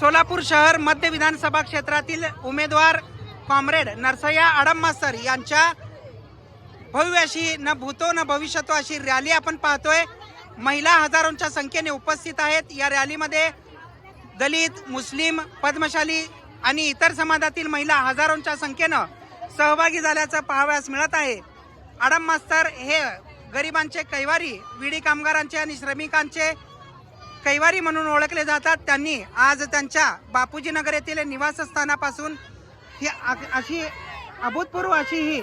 सोलापूर शहर मध्य विधानसभा क्षेत्रातील उमेदवार कॉम्रेड नरसय्या आडम मास्तर यांच्या भव्य अशी न भूतो न भविष्यतो अशी रॅली आपण पाहतोय. महिला हजारोंच्या संख्येने उपस्थित आहेत. या रॅलीमध्ये दलित मुस्लिम पद्मशाली आणि इतर समाजातील महिला हजारोंच्या संख्येनं सहभागी झाल्याचं पाहावयास मिळत आहे. आडम मास्तर हे गरिबांचे कैवारी विडी कामगारांचे आणि श्रमिकांचे कैवारी म्हणून ओळखले जातात. त्यांनी आज त्यांच्या बापूजी नगर येथील निवासस्थानापासून ही अशी अभूतपूर्व अशी ही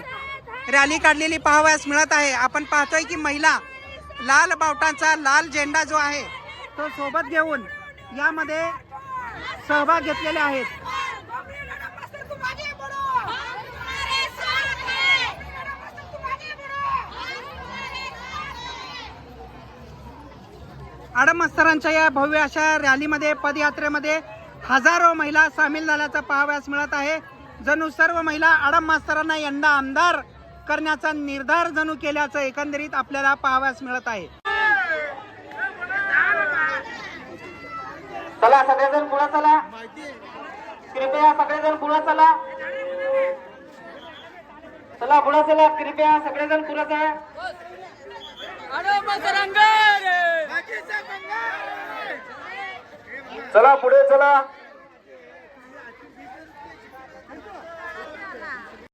रॅली काढलेली पाहावयास मिळत आहे. आपण पाहतोय की महिला लाल बावटांचा लाल झेंडा जो आहे तो सोबत घेऊन यामध्ये सहभाग घेतलेले आहेत. आडम मास्तरांच्या या भव्य अशा रॅलीमध्ये पदयात्रेमध्ये हजारो महिला सामील झाल्याचं पाहावयास मिळत आहे. जणू सर्व महिला आडम मास्तरांना यंदा आमदार करण्याचा निर्धार जणू केल्याचं एकंदरीत आपल्याला पाहावयास मिळत आहे. चला सगळेजण पुढे चला. कृपया सगळेजण पुढे चला. चला पुढे चला. कृपया सगळेजण पुढे चला. चला पुढे चला.